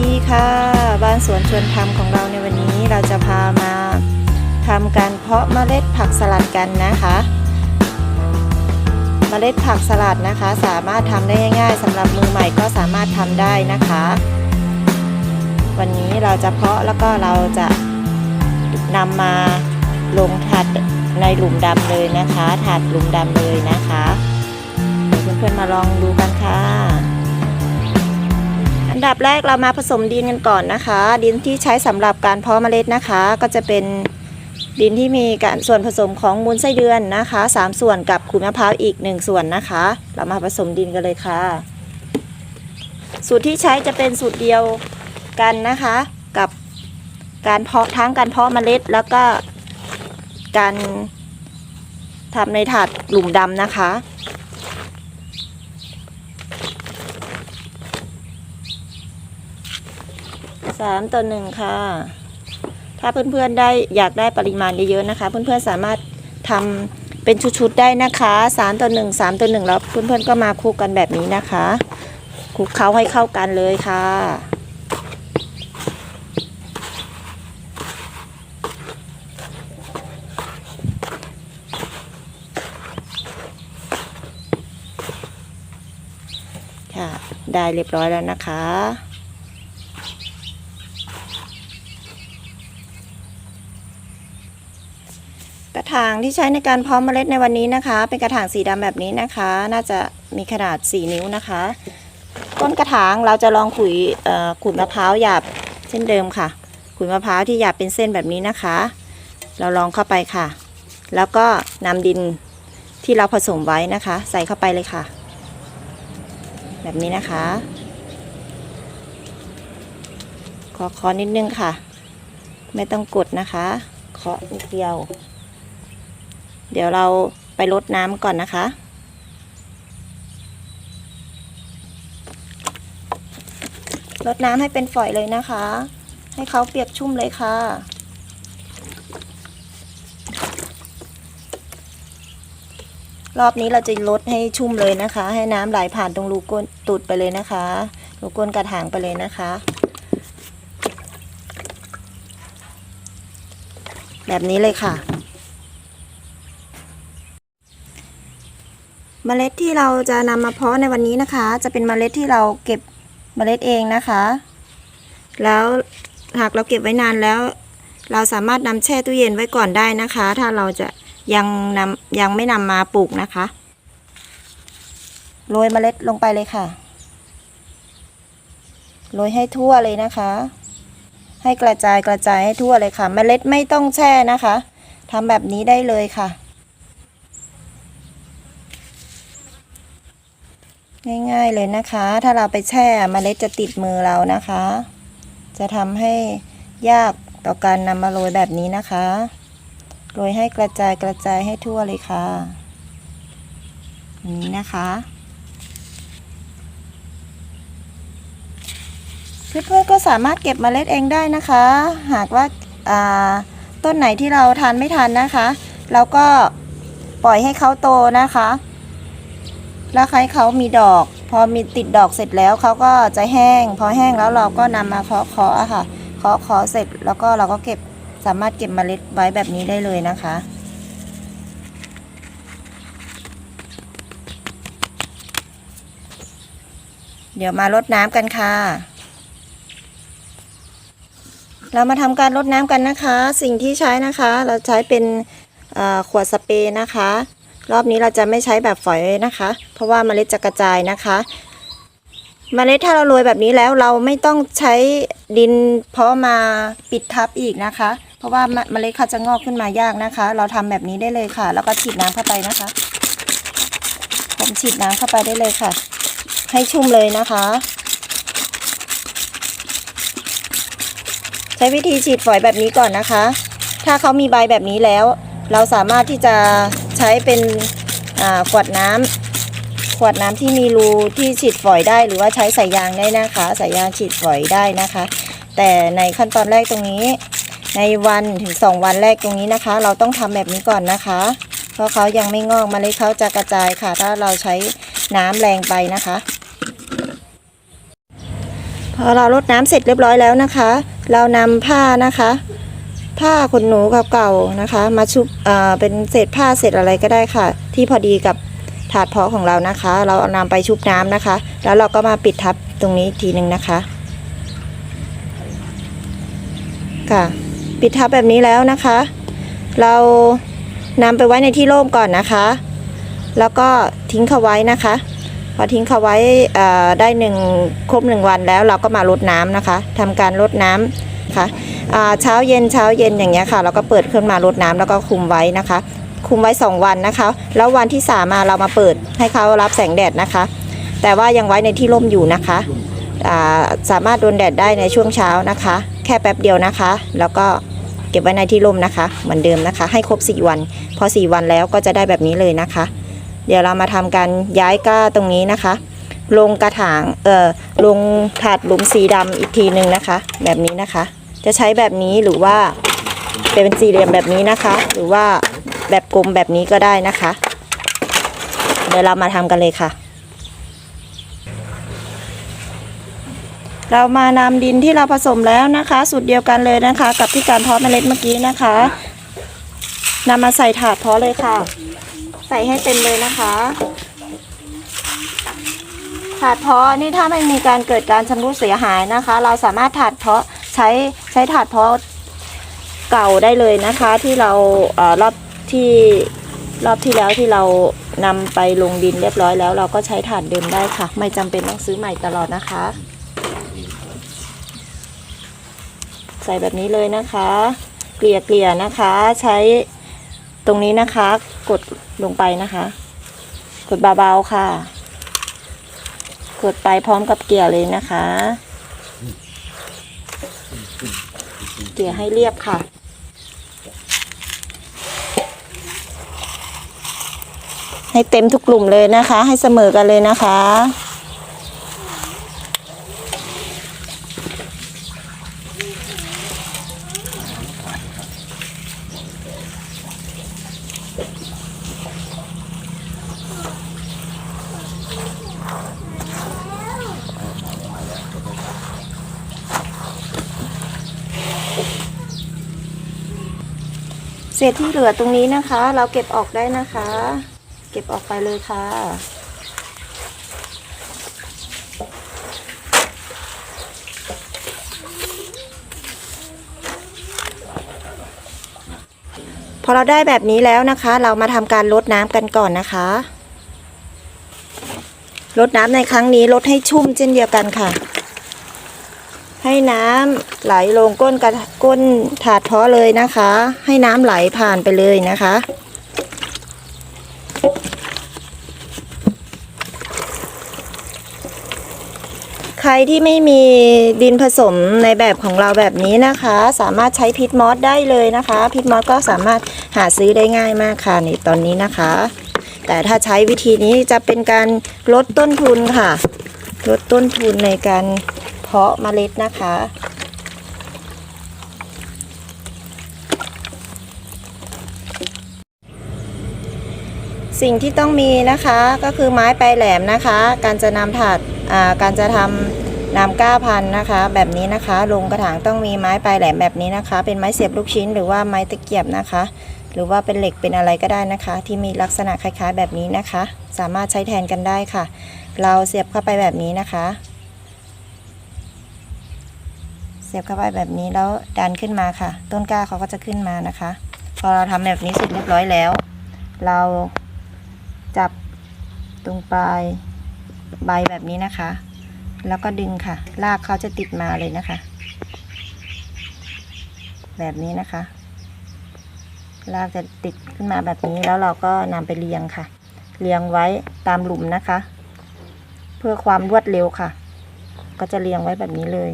ดีค่ะ บ้านสวนชวนทำของเราในวันนี้เราจะพามาทำการเพาะเมล็ดผักสลัดกันนะคะเมล็ดผักสลัดนะคะ สามารถทำได้ง่าย ๆสำหรับมือใหม่ก็สามารถทำได้นะคะ วันนี้เราจะเพาะแล้วก็เราจะนำมาลงถัดในหลุมดำเลยนะคะถาดหลุมดำเลยนะคะเพื่อนๆมาลองดูกันค่ะ อันดับแรกเรามาผสมดินกันก่อนนะคะ ดินที่ใช้สำหรับการเพาะเมล็ดนะคะ ก็จะเป็นดินที่มีการส่วนผสมของมูลไส้เดือนนะคะ 3 ส่วนกับขูดมะพร้าวอีก 1 ส่วนนะคะ เรามาผสมดินกันเลยค่ะ สูตรที่ใช้จะเป็นสูตรเดียวกันนะคะ กับการเพาะทั้งการเพาะเมล็ด แล้วก็การทำในถาดหลุมดำนะคะ สามต่อหนึ่งค่ะ ถ้าเพื่อนๆได้อยากได้ปริมาณเยอะๆนะคะ เพื่อนๆสามารถทำเป็นชุดๆได้นะคะสามต่อหนึ่งสามต่อหนึ่งแล้วเพื่อนๆก็มาคลุกกันแบบนี้นะคะคลุกเคล้าให้เข้ากันเลยค่ะค่ะ ได้เรียบร้อยแล้วนะคะ กระถางที่ใช้ในการเพาะเมล็ดในวันนี้นะคะ เป็นกระถางสีดำแบบนี้นะคะ น่าจะมีขนาด 4 นิ้วนะคะ ต้นกระถางเราจะลองขุยขูดมะพร้าวหยาบเช่นเดิมค่ะขูดมะพร้าวที่หยาบเป็นเส้นแบบนี้นะคะ เราลองเข้าไปค่ะ แล้วก็นำดินที่เราผสมไว้นะคะ ใส่เข้าไปเลยค่ะ แบบนี้นะคะขอคอนิดนึงค่ะ ไม่ต้องกดนะคะเคาะนิดเดียว เดี๋ยวเราไปรดน้ำก่อนนะคะรดน้ำให้เป็นฝอยเลยนะคะ ให้เขาเปียกชุ่มเลยค่ะ รอบนี้เราจะลดให้ชุ่มเลยนะคะ ให้น้ำไหลผ่านตรงรูก้นตูดไปเลยนะคะรูก้นกระถางไปเลยนะคะแบบนี้เลยค่ะ เมล็ดที่เราจะนำมาเพาะในวันนี้นะคะ จะเป็นเมล็ดที่เราเก็บเมล็ดเองนะคะ แล้วหากเราเก็บไว้นานแล้ว เราสามารถนำแช่ตู้เย็นไว้ก่อนได้นะคะ ถ้าเราจะยังนำยังไม่นำมาปลูกนะคะโรยเมล็ดลงไปเลยค่ะโรยให้ทั่วเลยนะคะ ให้กระจายกระจายให้ทั่วเลยค่ะ เมล็ดไม่ต้องแช่นะคะทำแบบนี้ได้เลยค่ะ ง่ายๆเลยนะคะ ถ้าเราไปแช่เมล็ดจะติดมือเรานะคะ จะทำให้ยากต่อการนำมาโรยแบบนี้นะคะ โรยให้กระจายกระจายให้ทั่วเลยค่ะนี้นะคะเพื่อนๆก็สามารถเก็บเมล็ดเองได้นะคะ หากว่าาต้นไหนที่เราทานไม่ทันนะคะ เราก็ปล่อยให้เขาโตนะคะ แล้วให้เขามีดอก พอมีติดดอกเสร็จแล้วเขาก็จะแห้ง พอแห้งแล้วเราก็นำมาเคาะเคาะค่ะเคาะเคาะเสร็จแล้วก็เราก็เก็บสามารถเก็บเมล็ดไว้แบบนี้ได้เลยนะคะเดี๋ยวมารดน้ำกันค่ะ เรามาทำการรดน้ำกันนะคะ สิ่งที่ใช้นะคะ เราใช้เป็นขวดสเปรย์นะคะ รอบนี้เราจะไม่ใช้แบบฝอยนะคะ เพราะว่าเมล็ดจะกระจายนะคะเมล็ดถ้าเราโรยแบบนี้แล้วเราไม่ต้องใช้ดินเพาะมาปิดทับอีกนะคะ เพราะว่าเมล็ดเขาจะงอกขึ้นมายากนะคะ เราทำแบบนี้ได้เลยค่ะ แล้วก็ฉีดน้ำเข้าไปนะคะ ผมฉีดน้ำเข้าไปได้เลยค่ะ ให้ชุ่มเลยนะคะ ใช้วิธีฉีดฝอยแบบนี้ก่อนนะคะ ถ้าเขามีใบแบบนี้แล้ว เราสามารถที่จะ ใช้เป็นขวดน้ำขวดน้ำที่มีรูที่ฉีดฝอยได้ หรือว่าใช้สายยางได้นะคะสายยางฉีดฝอยได้นะคะ แต่ในขั้นตอนแรกตรงนี้ ในวันถึง 2 วันแรกตรงนี้นะคะ เราต้องทำแบบนี้ก่อนนะคะ เพราะเขายังไม่งอกเมล็ดเขาจะกระจายค่ะ ถ้าเราใช้น้ำแรงไปนะคะพอเรารดน้ำเสร็จเรียบร้อยแล้วนะคะ เรานำผ้านะคะ ผ้าขนหนูเก่าๆนะคะ มาชุบเอ่อเป็นเศษผ้าเศษอะไรก็ได้ค่ะ ที่พอดีกับถาดเพาะของเรานะคะ เราเอานำไปชุบน้ำนะคะ แล้วเราก็มาปิดทับตรงนี้ทีหนึ่งนะคะค่ะ ปิดทับแบบนี้แล้วนะคะ เรานำไปไว้ในที่ร่มก่อนนะคะ แล้วก็ทิ้งเขาไว้นะคะพอทิ้งเขาไว้เอ่อได้หนึ่งครบหนึ่งวันแล้วเราก็มารดน้ำนะคะทำการรดน้ำค่ะ เช้าเย็นเช้าเย็นอย่างเงี้ยค่ะเราก็เปิดขึ้นมารดน้ำแล้วก็คุมไว้นะคะ คุมไว้ 2 วันนะคะ แล้ววันที่สามมาเรามาเปิดให้เขารับแสงแดดนะคะ แต่ว่ายังไว้ในที่ร่มอยู่นะคะาสามารถโดนแดดได้ในช่วงเช้านะคะ แค่แป๊บเดียวนะคะ แล้วก็เก็บไว้ในที่ร่มนะคะ เหมือนเดิมนะคะ ให้ครบ 4 วัน พอ 4 วันแล้วก็จะได้แบบนี้เลยนะคะ เดี๋ยวเรามาทำการย้ายก้าตรงนี้นะคะ ลงกระถางเอ่อลงถาดหลุมสีดำอีกทีหนึ่งนะคะ แบบนี้นะคะ จะใช้แบบนี้หรือว่าเป็นสี่เหลี่ยมแบบนี้นะคะ หรือว่าแบบกลมแบบนี้ก็ได้นะคะ เดี๋ยวเรามาทำกันเลยค่ะ เรามานำดินที่เราผสมแล้วนะคะ สูตรเดียวกันเลยนะคะ กับที่การเพาะเมล็ดเมื่อกี้นะคะนำมาใส่ถาดเพาะเลยค่ะ ใส่ให้เต็มเลยนะคะถาดเพาะนี่ถ้าไม่มีการเกิดการชำรุดเสียหายนะคะ เราสามารถถาดเพาะ ใช้ใช้ถาดเพาะเก่าได้เลยนะคะที่เราเออรอบที่รอบที่แล้วที่เรานำไปลงดินเรียบร้อยแล้ว เราก็ใช้ถาดเดิมได้ค่ะ ไม่จำเป็นต้องซื้อใหม่ตลอดนะคะ ใส่แบบนี้เลยนะคะเกลี่ยเกลี่ยนะคะ ใช้ตรงนี้นะคะ กดลงไปนะคะ กดเบาๆค่ะ กดไปพร้อมกับเกลี่ยเลยนะคะ เกลี่ยให้เรียบค่ะ ให้เต็มทุกกลุ่มเลยนะคะ ให้เสมอกันเลยนะคะ เศษที่เหลือตรงนี้นะคะ เราเก็บออกได้นะคะ เก็บออกไปเลยค่ะ พอเราได้แบบนี้แล้วนะคะ เรามาทำการลดน้ำกันก่อนนะคะลดน้ำในครั้งนี้ลดให้ชุ่มเช่นเดียวกันค่ะ ให้น้ำไหลลงก้นกระก้นถาดเพาะเลยนะคะ ให้น้ำไหลผ่านไปเลยนะคะ ใครที่ไม่มีดินผสมในแบบของเราแบบนี้นะคะ สามารถใช้พิษมอสได้เลยนะคะ พิษมอสก็สามารถหาซื้อได้ง่ายมากค่ะในตอนนี้นะคะ แต่ถ้าใช้วิธีนี้จะเป็นการลดต้นทุนค่ะ ลดต้นทุนในการ เพาะเมล็ดนะคะ สิ่งที่ต้องมีนะคะก็คือไม้ปลายแหลมนะคะ การจะนำถาดการจะทำนำก้าพันนะคะ แบบนี้นะคะลงกระถางต้องมีไม้ปลายแหลมแบบนี้นะคะ เป็นไม้เสียบลูกชิ้นหรือว่าไม้ตะเกียบนะคะ หรือว่าเป็นเหล็กเป็นอะไรก็ได้นะคะ ที่มีลักษณะคล้ายๆ แบบนี้นะคะ สามารถใช้แทนกันได้ค่ะ เราเสียบเข้าไปแบบนี้นะคะ เสียบเข้าไปแบบนี้แล้วดันขึ้นมาค่ะ ต้นกล้าเขาก็จะขึ้นมานะคะ พอเราทำแบบนี้เสร็จเรียบร้อยแล้ว เราจับตรงปลายใบแบบนี้นะคะ แล้วก็ดึงค่ะรากเขาจะติดมาเลยนะคะ แบบนี้นะคะรากจะติดขึ้นมาแบบนี้แล้วเราก็นำไปเรียงค่ะ เรียงไว้ตามหลุมนะคะ เพื่อความรวดเร็วค่ะ ก็จะเรียงไว้แบบนี้เลย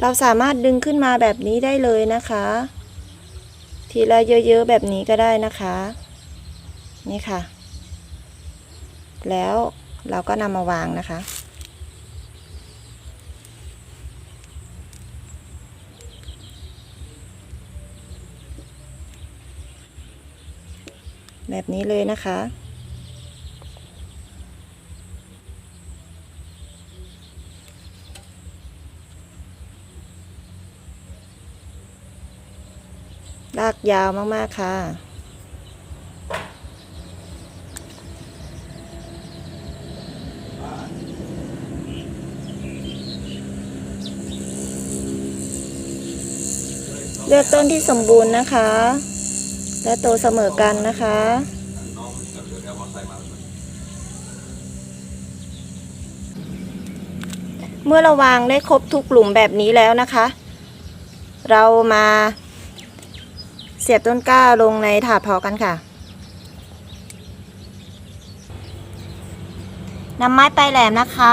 เราสามารถดึงขึ้นมาแบบนี้ได้เลยนะคะ ทีละเยอะๆแบบนี้ก็ได้นะคะ นี่ค่ะ แล้วเราก็นำมาวางนะคะ แบบนี้เลยนะคะ ลากยาวมาก ๆ ค่ะ เลือกต้นที่สมบูรณ์นะคะ และโตเสมอกันนะคะเมื่อเราวางได้ครบทุกหลุมแบบนี้แล้วนะคะ เรามา สียบต้นกล้าลงในถาดพอกันค่ะนำไม้ปลายแหลมนะคะ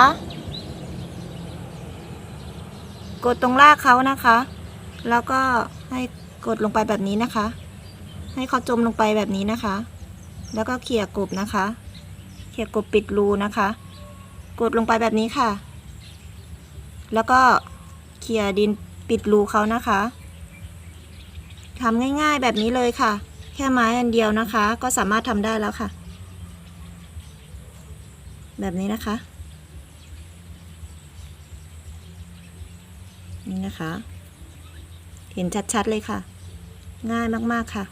กดตรงรากเขานะคะ แล้วก็ให้กดลงไปแบบนี้นะคะ ให้เขาจมลงไปแบบนี้นะคะ แล้วก็เขี่ยกบนะคะ เขี่ยกบปิดรูนะคะ กดลงไปแบบนี้ค่ะ แล้วก็เขี่ยดินปิดรูเขานะคะ ทำง่ายๆแบบนี้เลยค่ะ แค่ไม้อันเดียวนะคะ ก็สามารถทำได้แล้วค่ะ แบบนี้นะคะ นี่นะคะ เห็นชัดๆเลยค่ะ ง่ายมากๆค่ะ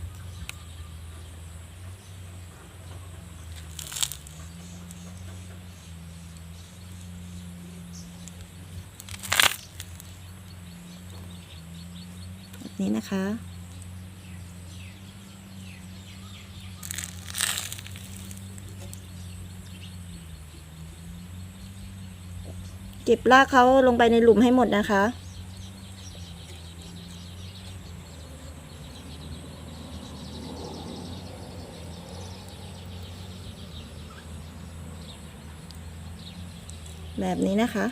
แบบนี้นะคะ เก็บรากเขาลงไปในหลุมให้หมดนะคะ แบบนี้นะคะ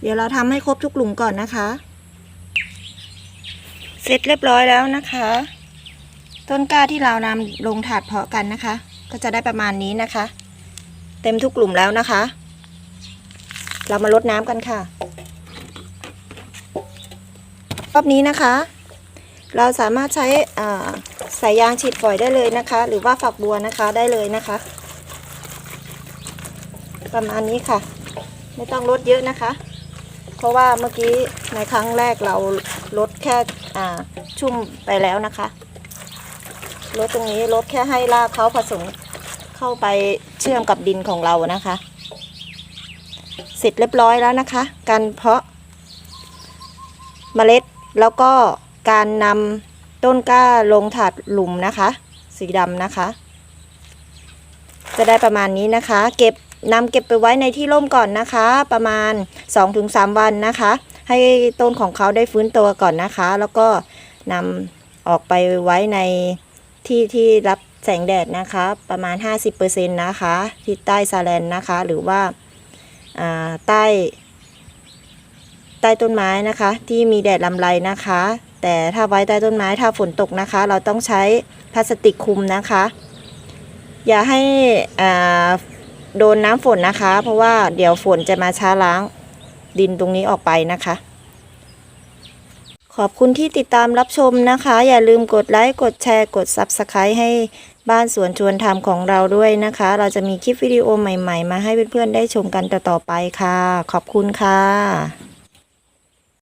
เดี๋ยวเราทำให้ครบทุกหลุมก่อนนะคะ เสร็จเรียบร้อยแล้วนะคะ ต้นกล้าที่เรานำลงถาดเพาะกันนะคะ ก็จะได้ประมาณนี้นะคะ เต็มทุกกลุ่มแล้วนะคะ เรามาลดน้ำกันค่ะ รอบนี้นะคะ เราสามารถใช้สายยางฉีดฝอยได้เลยนะคะ หรือว่าฝักบัวนะคะได้เลยนะคะ ประมาณนี้ค่ะ ไม่ต้องลดเยอะนะคะ เพราะว่าเมื่อกี้ในครั้งแรกเราลดแค่ ชุ่มไปแล้วนะคะลดตรงนี้ลดแค่ให้รากเขาผสมเข้าไปเชื่อมกับดินของเรานะคะ เสร็จเรียบร้อยแล้วนะคะ การเพาะเมล็ดแล้วก็การนำต้นกล้าลงถาดหลุมนะคะ สีดำนะคะ จะได้ประมาณนี้นะคะ เก็บนำเก็บไปไว้ในที่ร่มก่อนนะคะ ประมาณ 2-3 วันนะคะ ให้ต้นของเขาได้ฟื้นตัวก่อนนะคะ แล้วก็นำออกไปไว้ในที่ที่รับแสงแดดนะคะ ประมาณ 50%นะคะ ที่ใต้ซาแลนนะคะ หรือว่าาใต้ ใต้ต้นไม้นะคะ ที่มีแดดลำไรนะคะ แต่ถ้าไว้ใต้ต้นไม้ถ้าฝนตกนะคะ เราต้องใช้พลาสติกคุมนะคะ อย่าให้โดนน้ำฝนนะคะ เพราะว่าเดี๋ยวฝนจะมาช้าล้าง ดินตรงนี้ออกไปนะคะ ขอบคุณที่ติดตามรับชมนะคะ อย่าลืมกดไลค์กดแชร์กด Subscribe ให้บ้านสวนชวนทำของเราด้วยนะคะ เราจะมีคลิปวิดีโอใหม่ ๆ มาให้เพื่อนๆได้ชมกันต่อๆไปค่ะ ขอบคุณค่ะ